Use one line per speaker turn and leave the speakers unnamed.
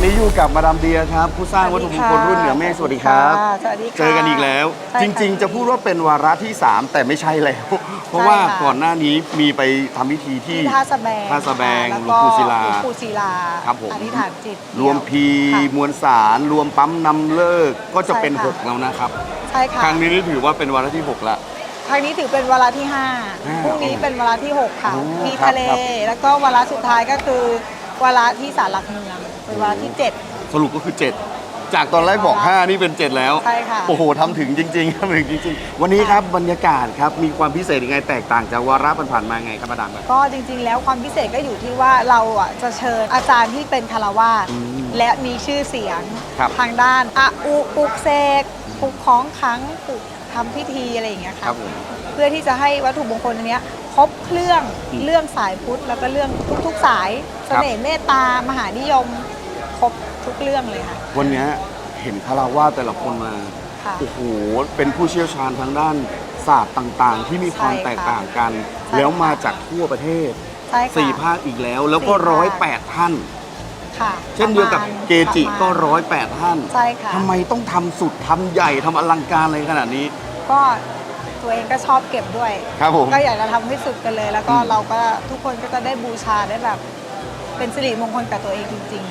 อนนี้อยู่กับมาดามเดียครับ ผู้สร้างวัตถุมงคลรุ่นเหนือเมฆสวัสดีครับ
สวัสดีค่ะ
เจอกันอีกแล้ว
ใช่
จ
ค่ะ
ริง ๆ จะพูดว่าเป็นวาระที่ 3 แต่ไม่ใช่แล้ว เพราะว่า
ใช่ค่ะ
ก่อนหน้านี้มีไปทำพิธีที่
ที่ท่าสะแบง
ท่าสะแบง
แล้ว
หลวงปู่ศิลา
หลวงปู่ศิลา
ครับผม
อธิษฐานจิต
รวมพี
ค่ะ
มวลสาร รวมปั๊มนำเลิกก็จะเป็น
ใช่ค่ะ
6แล้วนะครับ
ใช่ค่ะ
ครั้งนี้นี่ถือว่าเป็นวาระที่ 6 ละ
ครั้งนี้ถือเป็นวาระที่
อ่า
5พรุ่งนี้เป็นวาระที่ 6 ค่ะ
โอ้
มี
ครับ
ทะเล
ครับ
แล้วก็วาระสุดท้ายก็คือ วาระที่ศาลหลักเมืองเป็นวาระที่
สรุปก็คือ 7 จากตอนแรกบอก 5 นี่เป็น 7 แล้ว
ใช่ค่ะ
โอ้โหทำถึงจริงๆทำถึงจริง ๆ วันนี้ครับบรรยากาศครับมีความพิเศษยังไงแตกต่างจากวาระผ่านๆมาไงครับมาดามครับ
7ก็จริงๆ แล้วความพิเศษก็อยู่ที่ว่าเราอะจะเชิญอาจารย์ที่เป็นคารวาส
อืม
และมีชื่อเสียง
ครับ
ทางด้านอะอุปลุกเสก ปลุกของขลังปลุกทำพิธีอะไรอย่างเงี้ย
ค
ค่ะ
รับผม
เพื่อที่จะให้วัตถุมงคลอันเนี้ยครบเครื่อง
อืม
เรื่องสายพุทธแล้วก็เรื่องทุกๆสาย
ค
เส
รับ
น่ห์เมตตามหานิยมครบทุกเรื่องเลยค่ะ
วันนี้เห็นคาราวาสแต่ละคนมา
ค่ะ
โอ้โห เป็นผู้เชี่ยวชาญทางด้านศาสตร์ต่างๆ ที่มีความ
ใช่ค่ะ
แตกต่างกัน
ใช่
แล้วมา
ค่ะ
จากทั่วประเทศ
ใช่ค่ะ
สี่ภาคอีกแล้ว แล้วก็
สี่ภาค
ร้อยแปดท่าน
ค่ะ
เช่นเดียวกับ
ประมาณ
เกจิก็
ประมาณ
ร้อยแปดท่าน
ใช่ค่ะ
ทำไมต้องทำสุดทำใหญ่ทำอลังการอะไรขนาดนี้
ก็ตัวเองก็ชอบเก็บด้วย
ครับผม
ก็อยากจะทำให้สุดกันเลย แล้วก็
อืม
เราก็ทุกคนก็จะได้บูชาได้แบบ เป็นสิริมงคลกับตัวเองจริง ๆ